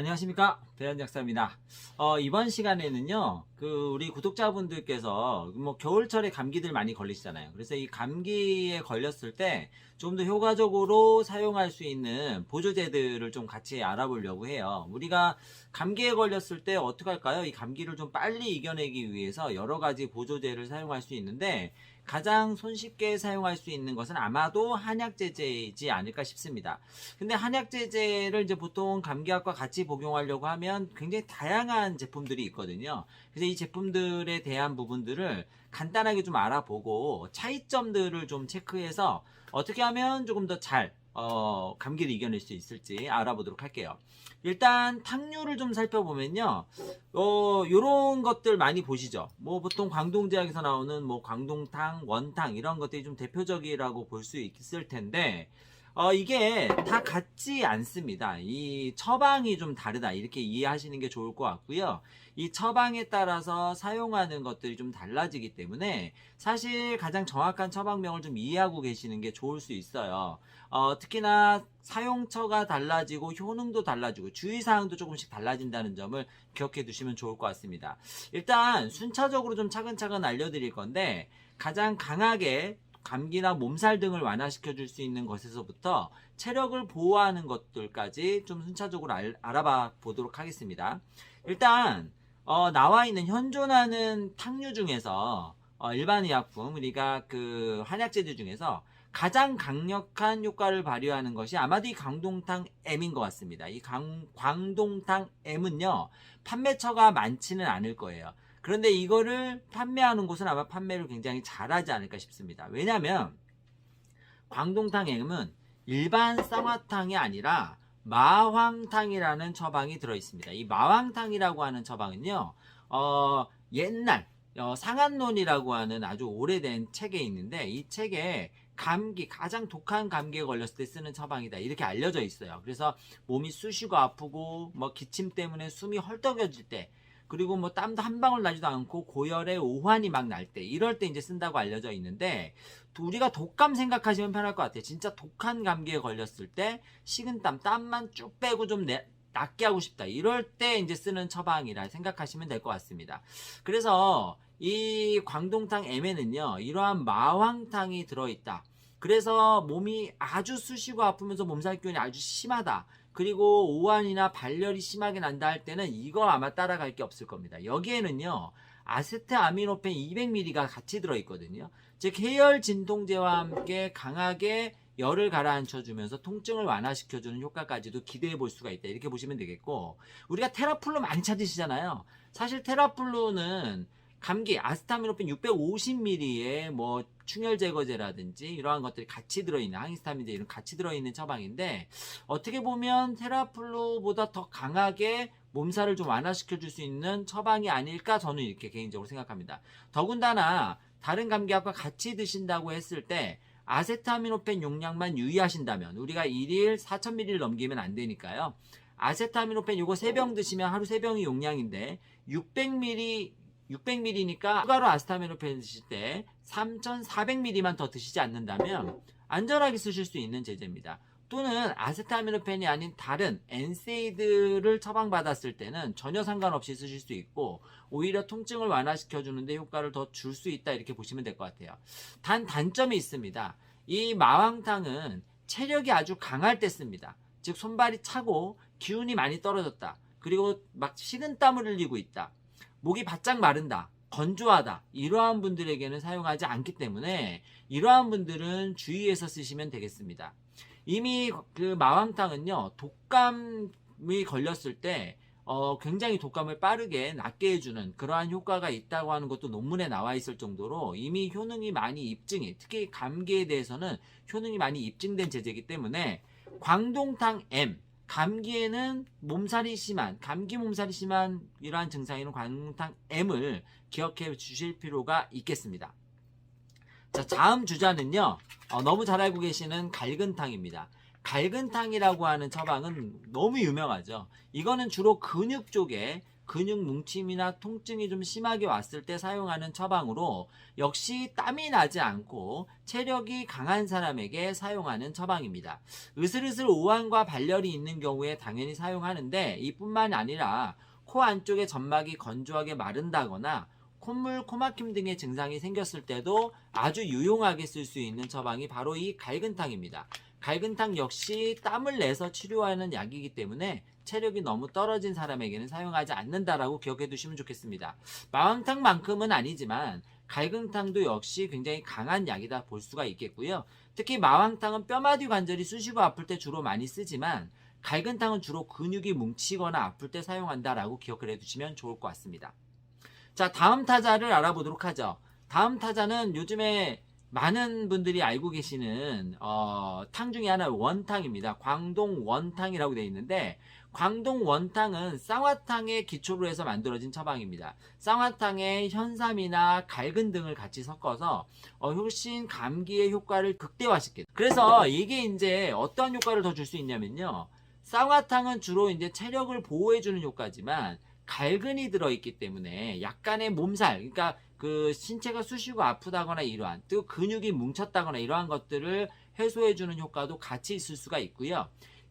안녕하십니까 배현작사입니다. 어, 이번 시간에는요, 그 우리 구독자분들께서 뭐 겨울철에 감기들 많이 걸리시잖아요. 그래서 이 감기에 걸렸을 때 좀 더 효과적으로 사용할 수 있는 보조제들을 좀 같이 알아보려고 해요. 우리가 감기에 걸렸을 때 어떻게 할까요? 이 감기를 좀 빨리 이겨내기 위해서 여러 가지 보조제를 사용할 수 있는데 가장 손쉽게 사용할 수 있는 것은 아마도 한약제제이지 않을까 싶습니다. 근데 한약제제를 이제 보통 감기약과 같이 복용하려고 하면 굉장히 다양한 제품들이 있거든요. 그래서 이 제품들에 대한 부분들을 간단하게 좀 알아보고 차이점들을 좀 체크해서 어떻게 하면 조금 더잘 어, 감기를 이겨낼 수 있을지 알아보도록 할게요. 일단 탕류를 좀 살펴보면요. 어, 요런 것들 많이 보시죠. 뭐 보통 광동 제약에서 나오는 뭐 광동탕, 원탕 이런 것들이 좀 대표적이라고 볼 수 있을 텐데 어, 이게 다 같지 않습니다. 이 처방이 좀 다르다. 이렇게 이해하시는 게 좋을 것 같고요. 이 처방에 따라서 사용하는 것들이 좀 달라지기 때문에 사실 가장 정확한 처방명을 좀 이해하고 계시는 게 좋을 수 있어요. 어, 특히나 사용처가 달라지고 효능도 달라지고 주의사항도 조금씩 달라진다는 점을 기억해 두시면 좋을 것 같습니다. 일단 순차적으로 좀 차근차근 알려드릴 건데 가장 강하게 감기나 몸살 등을 완화시켜 줄 수 있는 것에서부터 체력을 보호하는 것들까지 좀 순차적으로 알, 아봐 보도록 하겠습니다. 일단 어, 나와 있는 현존하는 탕류 중에서 어, 일반 의약품 우리가 그 한약제들 중에서 가장 강력한 효과를 발휘하는 것이 아마도 이 강동탕 M인 것 같습니다. 이 강, 광동탕 M은요 판매처가 많지는 않을 거예요. 그런데 이거를 판매하는 곳은 아마 판매를 굉장히 잘하지 않을까 싶습니다. 왜냐하면 광동탕 M은 일반 쌍화탕이 아니라 마황탕이라는 처방이 들어 있습니다. 이 마황탕이라고 하는 처방은요, 어, 옛날 어, 상한론이라고 하는 아주 오래된 책에 있는데 이 책에 감기 가장 독한 감기에 걸렸을 때 쓰는 처방이다 이렇게 알려져 있어요. 그래서 몸이 쑤시고 아프고 뭐 기침 때문에 숨이 헐떡여질 때 그리고 뭐 땀도 한 방울 나지도 않고 고열에 오한이 막 날 때 이럴 때 이제 쓴다고 알려져 있는데 우리가 독감 생각하시면 편할 것 같아요. 진짜 독한 감기에 걸렸을 때 식은땀 땀만 쭉 빼고 좀 내, 낫게 하고 싶다. 이럴 때 이제 쓰는 처방이라 생각하시면 될 것 같습니다. 그래서 이 광동탕 M에는요, 이러한 마황탕이 들어있다. 그래서 몸이 아주 쑤시고 아프면서 몸살 기운이 아주 심하다. 그리고 오한이나 발열이 심하게 난다 할 때는 이거 아마 따라갈 게 없을 겁니다. 여기에는요, 아세트아미노펜 200mg가 같이 들어있거든요. 즉, 해열 진통제와 함께 강하게 열을 가라앉혀 주면서 통증을 완화시켜 주는 효과까지도 기대해 볼 수가 있다. 이렇게 보시면 되겠고 우리가 테라플루 많이 찾으시잖아요. 사실 테라플루는 감기 아스타미노펜 650ml에 뭐 충혈 제거제라든지 이러한 것들이 같이 들어있는 항히스타민제 이런 같이 들어있는 처방인데 어떻게 보면 테라플루보다 더 강하게 몸살을 좀 완화시켜 줄 수 있는 처방이 아닐까 저는 이렇게 개인적으로 생각합니다. 더군다나 다른 감기약과 같이 드신다고 했을 때 아세타미노펜 용량만 유의하신다면 우리가 1일 4000ml 넘기면 안 되니까요. 아세타미노펜 이거 3병 드시면 하루 3병이 용량인데 600ml 600ml니까 추가로 아세타미노펜 드실 때 3400ml만 더 드시지 않는다면 안전하게 쓰실 수 있는 제제입니다. 또는 아세타미노펜이 아닌 다른 엔세이드를 처방받았을 때는 전혀 상관없이 쓰실 수 있고 오히려 통증을 완화시켜 주는데 효과를 더 줄 수 있다 이렇게 보시면 될 것 같아요. 단 단점이 있습니다. 이 마왕탕은 체력이 아주 강할 때 씁니다. 즉 손발이 차고 기운이 많이 떨어졌다. 그리고 막 식은 땀을 흘리고 있다. 목이 바짝 마른다. 건조하다. 이러한 분들에게는 사용하지 않기 때문에 이러한 분들은 주의해서 쓰시면 되겠습니다. 이미 그 마왕탕은요, 독감이 걸렸을 때, 어, 굉장히 독감을 빠르게 낫게 해주는 그러한 효과가 있다고 하는 것도 논문에 나와 있을 정도로 이미 효능이 많이 입증이, 특히 감기에 대해서는 효능이 많이 입증된 제제이기 때문에 광동탕 M, 감기에는 몸살이 심한, 감기 몸살이 심한 이러한 증상이는 광동탕 M을 기억해 주실 필요가 있겠습니다. 자, 다음 주자는요, 어, 너무 잘 알고 계시는 갈근탕입니다. 갈근탕이라고 하는 처방은 너무 유명하죠. 이거는 주로 근육 쪽에 근육 뭉침이나 통증이 좀 심하게 왔을 때 사용하는 처방으로 역시 땀이 나지 않고 체력이 강한 사람에게 사용하는 처방입니다. 으슬으슬 오한과 발열이 있는 경우에 당연히 사용하는데 이뿐만 아니라 코 안쪽에 점막이 건조하게 마른다거나 콧물, 코막힘 등의 증상이 생겼을 때도 아주 유용하게 쓸 수 있는 처방이 바로 이 갈근탕입니다. 갈근탕 역시 땀을 내서 치료하는 약이기 때문에 체력이 너무 떨어진 사람에게는 사용하지 않는다라고 기억해 두시면 좋겠습니다. 마왕탕만큼은 아니지만 갈근탕도 역시 굉장히 강한 약이다 볼 수가 있겠고요. 특히 마왕탕은 뼈마디 관절이 쑤시고 아플 때 주로 많이 쓰지만 갈근탕은 주로 근육이 뭉치거나 아플 때 사용한다라고 기억을 해두시면 좋을 것 같습니다. 자, 다음 타자를 알아보도록 하죠. 다음 타자는 요즘에 많은 분들이 알고 계시는 어, 탕 중에 하나 원탕입니다. 광동 원탕이라고 되어 있는데 광동 원탕은 쌍화탕의 기초로 해서 만들어진 처방입니다. 쌍화탕에 현삼이나 갈근 등을 같이 섞어서 어, 훨씬 감기의 효과를 극대화시켜요. 그래서 이게 이제 어떤 효과를 더 줄 수 있냐면요. 쌍화탕은 주로 이제 체력을 보호해주는 효과지만 갈근이 들어있기 때문에 약간의 몸살, 그러니까 그 신체가 쑤시고 아프다거나 이러한 또 근육이 뭉쳤다거나 이러한 것들을 해소해주는 효과도 같이 있을 수가 있고요.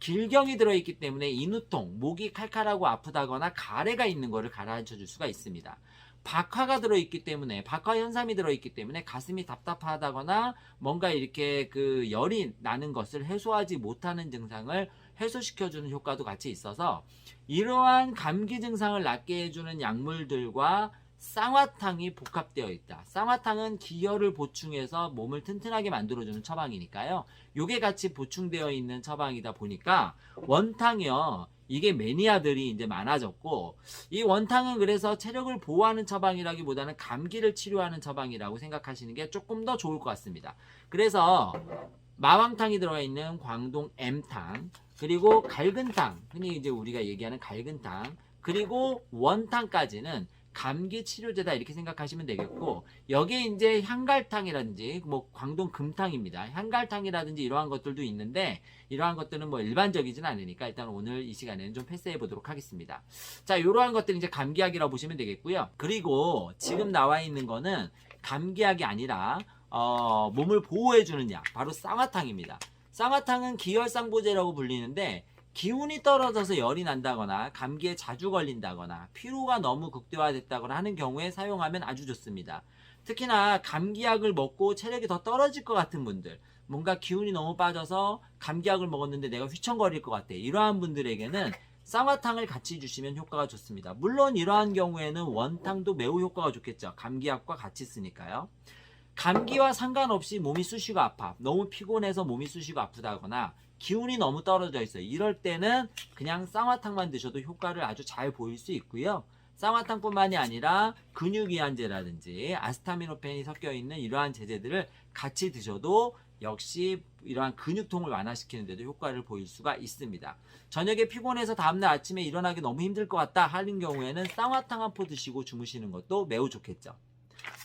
길경이 들어있기 때문에 인후통, 목이 칼칼하고 아프다거나 가래가 있는 것을 가라앉혀 줄 수가 있습니다. 박화가 들어있기 때문에 박화 현삼이 들어있기 때문에 가슴이 답답하다거나 뭔가 이렇게 그 열이 나는 것을 해소하지 못하는 증상을 해소시켜주는 효과도 같이 있어서 이러한 감기 증상을 낫게 해주는 약물들과 쌍화탕이 복합되어 있다. 쌍화탕은 기혈을 보충해서 몸을 튼튼하게 만들어주는 처방이니까요. 요게 같이 보충되어 있는 처방이다 보니까 원탕이요. 이게 매니아들이 이제 많아졌고 이 원탕은 그래서 체력을 보호하는 처방이라기보다는 감기를 치료하는 처방이라고 생각하시는 게 조금 더 좋을 것 같습니다. 그래서 마왕탕이 들어가 있는 광동 M탕 그리고 갈근탕 흔히 이제 우리가 얘기하는 갈근탕 그리고 원탕까지는 감기 치료제다 이렇게 생각하시면 되겠고 여기에 이제 향갈탕이라든지 뭐 광동 금탕입니다. 향갈탕이라든지 이러한 것들도 있는데 이러한 것들은 뭐 일반적이진 않으니까 일단 오늘 이 시간에는 좀 패스해 보도록 하겠습니다. 자, 이러한 것들이 이제 감기약이라고 보시면 되겠고요. 그리고 지금 나와 있는 거는 감기약이 아니라 어, 몸을 보호해 주는 약 바로 쌍화탕입니다. 쌍화탕은 기혈상보제라고 불리는데 기운이 떨어져서 열이 난다거나 감기에 자주 걸린다거나 피로가 너무 극대화됐다거나 하는 경우에 사용하면 아주 좋습니다. 특히나 감기약을 먹고 체력이 더 떨어질 것 같은 분들 뭔가 기운이 너무 빠져서 감기약을 먹었는데 내가 휘청거릴 것 같아 이러한 분들에게는 쌍화탕을 같이 주시면 효과가 좋습니다. 물론 이러한 경우에는 원탕도 매우 효과가 좋겠죠. 감기약과 같이 쓰니까요. 감기와 상관없이 몸이 쑤시고 아파. 너무 피곤해서 몸이 쑤시고 아프다거나 기운이 너무 떨어져 있어요. 이럴 때는 그냥 쌍화탕만 드셔도 효과를 아주 잘 보일 수 있고요. 쌍화탕뿐만이 아니라 근육이완제라든지 아스타미노펜이 섞여 있는 이러한 제제들을 같이 드셔도 역시 이러한 근육통을 완화시키는 데도 효과를 보일 수가 있습니다. 저녁에 피곤해서 다음날 아침에 일어나기 너무 힘들 것 같다 하는 경우에는 쌍화탕 한 포 드시고 주무시는 것도 매우 좋겠죠.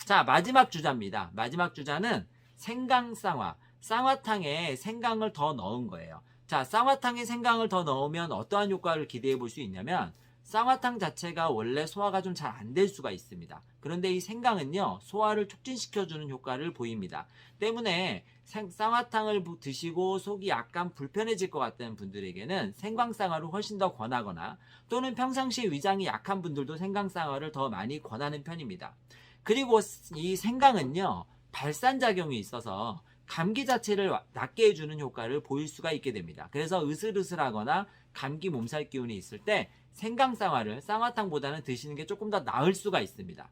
자, 마지막 주자입니다. 마지막 주자는 생강 쌍화. 쌍화탕에 생강을 더 넣은 거예요. 자, 쌍화탕에 생강을 더 넣으면 어떠한 효과를 기대해 볼 수 있냐면 쌍화탕 자체가 원래 소화가 좀 잘 안 될 수가 있습니다. 그런데 이 생강은요, 소화를 촉진시켜주는 효과를 보입니다. 때문에 생- 쌍화탕을 부- 드시고 속이 약간 불편해질 것 같다는 분들에게는 생강쌍화를 훨씬 더 권하거나 또는 평상시에 위장이 약한 분들도 생강쌍화를 더 많이 권하는 편입니다. 그리고 이 생강은요, 발산작용이 있어서 감기 자체를 와- 낫게 해주는 효과를 보일 수가 있게 됩니다. 그래서 으슬으슬하거나 감기 몸살 기운이 있을 때 생강 쌍화를 쌍화탕보다는 드시는 게 조금 더 나을 수가 있습니다.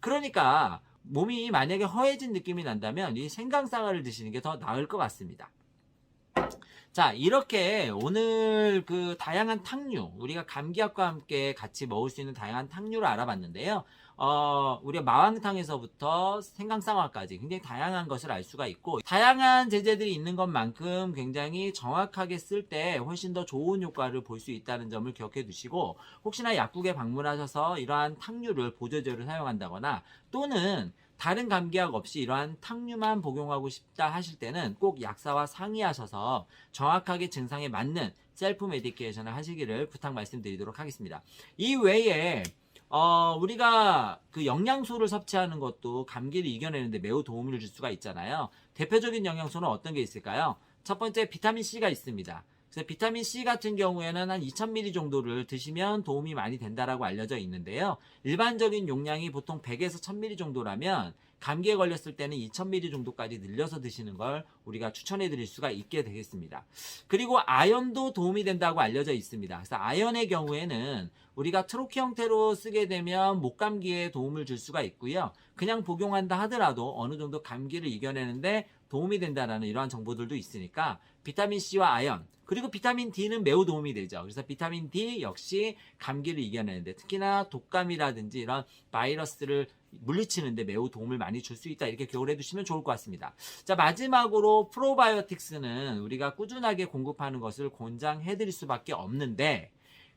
그러니까 몸이 만약에 허해진 느낌이 난다면 이 생강 쌍화를 드시는 게 더 나을 것 같습니다. 자, 이렇게 오늘 그 다양한 탕류, 우리가 감기약과 함께 같이 먹을 수 있는 다양한 탕류를 알아봤는데요. 어, 우리가 마왕탕에서부터 생강쌍화까지 굉장히 다양한 것을 알 수가 있고, 다양한 제재들이 있는 것만큼 굉장히 정확하게 쓸 때 훨씬 더 좋은 효과를 볼 수 있다는 점을 기억해 두시고, 혹시나 약국에 방문하셔서 이러한 탕류를 보조제로 사용한다거나, 또는 다른 감기약 없이 이러한 탕류만 복용하고 싶다 하실 때는 꼭 약사와 상의하셔서 정확하게 증상에 맞는 셀프 메디케이션을 하시기를 부탁 말씀드리도록 하겠습니다. 이 외에 어, 우리가 그 영양소를 섭취하는 것도 감기를 이겨내는데 매우 도움을 줄 수가 있잖아요. 대표적인 영양소는 어떤 게 있을까요? 첫 번째 비타민 C가 있습니다. 그래서 비타민 C 같은 경우에는 한 2000ml 정도를 드시면 도움이 많이 된다라고 알려져 있는데요. 일반적인 용량이 보통 100에서 1000ml 정도라면 감기에 걸렸을 때는 2000ml 정도까지 늘려서 드시는 걸 우리가 추천해 드릴 수가 있게 되겠습니다. 그리고 아연도 도움이 된다고 알려져 있습니다. 그래서 아연의 경우에는 우리가 트로키 형태로 쓰게 되면 목 감기에 도움을 줄 수가 있고요. 그냥 복용한다 하더라도 어느 정도 감기를 이겨내는데 도움이 된다라는 이러한 정보들도 있으니까 비타민 C와 아연 그리고 비타민 D는 매우 도움이 되죠. 그래서 비타민 D 역시 감기를 이겨내는데 특히나 독감이라든지 이런 바이러스를 물리치는데 매우 도움을 많이 줄 수 있다 이렇게 기억을 해두시면 좋을 것 같습니다. 자 마지막으로 프로바이오틱스는 우리가 꾸준하게 공급하는 것을 권장해드릴 수밖에 없는데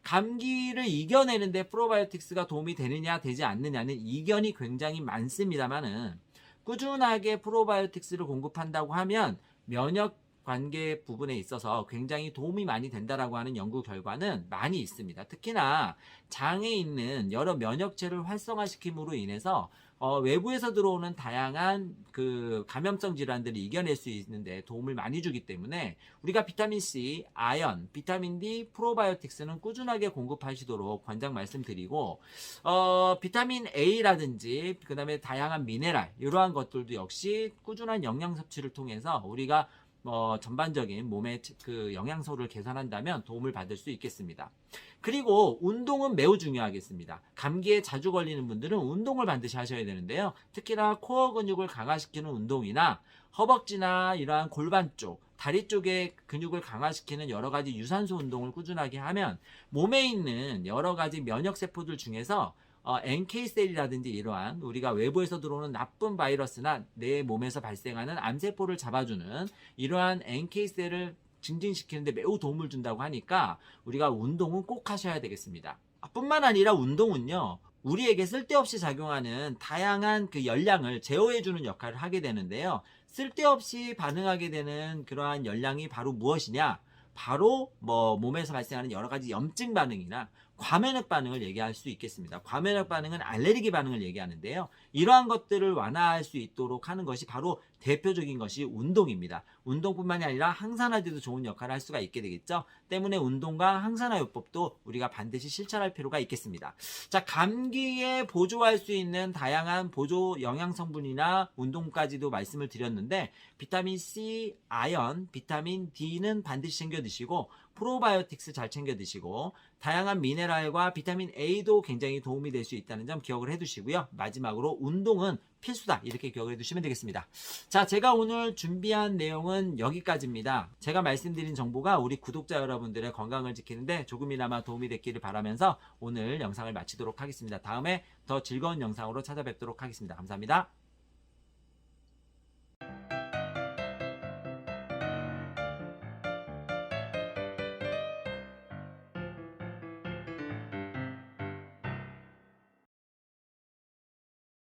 감기를 이겨내는데 프로바이오틱스가 도움이 되느냐 되지 않느냐는 이견이 굉장히 많습니다만은 꾸준하게 프로바이오틱스를 공급한다고 하면 면역 관계 부분에 있어서 굉장히 도움이 많이 된다라고 하는 연구 결과는 많이 있습니다. 특히나 장에 있는 여러 면역체를 활성화시킴으로 인해서 어, 외부에서 들어오는 다양한 그 감염성 질환들을 이겨낼 수 있는데 도움을 많이 주기 때문에 우리가 비타민 C, 아연, 비타민 D, 프로바이오틱스는 꾸준하게 공급하시도록 권장 말씀드리고 어, 비타민 A라든지 그다음에 다양한 미네랄 이러한 것들도 역시 꾸준한 영양 섭취를 통해서 우리가 어, 전반적인 몸의 그 영양소를 개선한다면 도움을 받을 수 있겠습니다. 그리고 운동은 매우 중요하겠습니다. 감기에 자주 걸리는 분들은 운동을 반드시 하셔야 되는데요. 특히나 코어 근육을 강화시키는 운동이나 허벅지나 이러한 골반 쪽, 다리 쪽의 근육을 강화시키는 여러 가지 유산소 운동을 꾸준하게 하면 몸에 있는 여러 가지 면역 세포들 중에서 어, NK셀이라든지 이러한 우리가 외부에서 들어오는 나쁜 바이러스나 내 몸에서 발생하는 암세포를 잡아주는 이러한 NK셀을 증진시키는데 매우 도움을 준다고 하니까 우리가 운동은 꼭 하셔야 되겠습니다. 아, 뿐만 아니라 운동은요. 우리에게 쓸데없이 작용하는 다양한 그 열량을 제어해주는 역할을 하게 되는데요. 쓸데없이 반응하게 되는 그러한 열량이 바로 무엇이냐? 바로 뭐 몸에서 발생하는 여러 가지 염증 반응이나 과면역 반응을 얘기할 수 있겠습니다. 과면역 반응은 알레르기 반응을 얘기하는데요. 이러한 것들을 완화할 수 있도록 하는 것이 바로 대표적인 것이 운동입니다. 운동뿐만이 아니라 항산화제도 좋은 역할을 할 수가 있게 되겠죠. 때문에 운동과 항산화요법도 우리가 반드시 실천할 필요가 있겠습니다. 자, 감기에 보조할 수 있는 다양한 보조 영양 성분이나 운동까지도 말씀을 드렸는데 비타민 C, 아연, 비타민 D는 반드시 챙겨 드시고 프로바이오틱스 잘 챙겨 드시고 다양한 미네랄과 비타민 A도 굉장히 도움이 될 수 있다는 점 기억을 해 두시고요. 마지막으로 운동은 필수다. 이렇게 기억을 해 두시면 되겠습니다. 자, 제가 오늘 준비한 내용은 여기까지입니다. 제가 말씀드린 정보가 우리 구독자 여러분들의 건강을 지키는데 조금이나마 도움이 됐기를 바라면서 오늘 영상을 마치도록 하겠습니다. 다음에 더 즐거운 영상으로 찾아뵙도록 하겠습니다. 감사합니다.